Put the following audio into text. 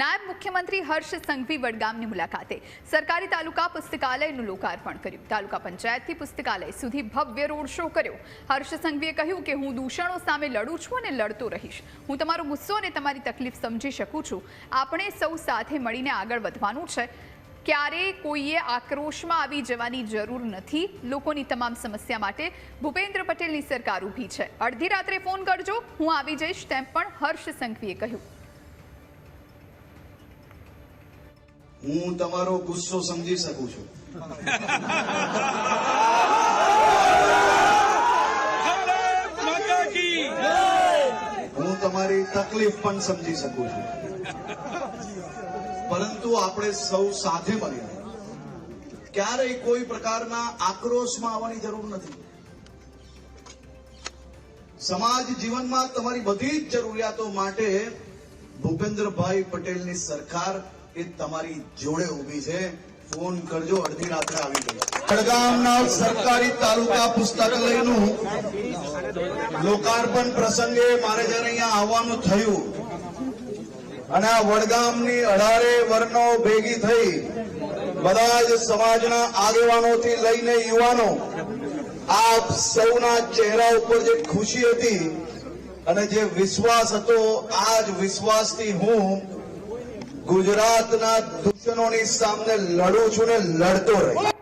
નાયબ મુખ્યમંત્રી હર્ષ સંઘવી વડગામની મુલાકાતે સરકારી તાલુકા પુસ્તકાલયનું લોકાર્પણ કર્યું. તાલુકા પંચાયતથી પુસ્તકાલય સુધી ભવ્ય રોડ શો કર્યો. હર્ષ સંઘવીએ કહ્યું કે હું દૂષણો સામે લડું છું અને લડતો રહીશ. હું તમારો ગુસ્સો અને તમારી તકલીફ સમજી શકું છું. આપણે સૌ સાથે મળીને આગળ વધવાનું છે. ક્યારેય કોઈએ આક્રોશમાં આવી જવાની જરૂર નથી. લોકોની તમામ સમસ્યા માટે ભૂપેન્દ્ર પટેલની સરકાર ઊભી છે. અડધી રાત્રે ફોન કરજો. હું આવી જઈશ તેમ પણ હર્ષ સંઘવીએ કહ્યું. હું તમારો ગુસ્સો સમજી શકું છું. હું તમારી તકલીફ પણ સમજી શકું છું. પરંતુ આપણે સૌ સાથે મળીએ. ક્યારેય કોઈ પ્રકારના આક્રોશમાં આવવાની જરૂર નથી. સમાજ જીવનમાં તમારી બધી જ જરૂરિયાતો માટે ભૂપેન્દ્રભાઈ પટેલની સરકાર એ તમારી જોડે ઊભી છે. ફોન કરજો, અડધી રાત્રે આવી ગઈ વડગામના સરકારી તાલુકા પુસ્તકાલયનું લોકાર્પણ પ્રસંગે મારે જ્યારે અહીંયા આવવાનું થયું અને આ વડગામની અઢારે વર્ણો ભેગી થઈ બધા જ સમાજના આગેવાનોથી લઈને યુવાનો આપ સૌના ચહેરા ઉપર જે ખુશી હતી અને જે વિશ્વાસ હતો, આ જ વિશ્વાસથી હું ગુજરાતના દૂષણોની સામે લડું છું ને લડતો રહીશ.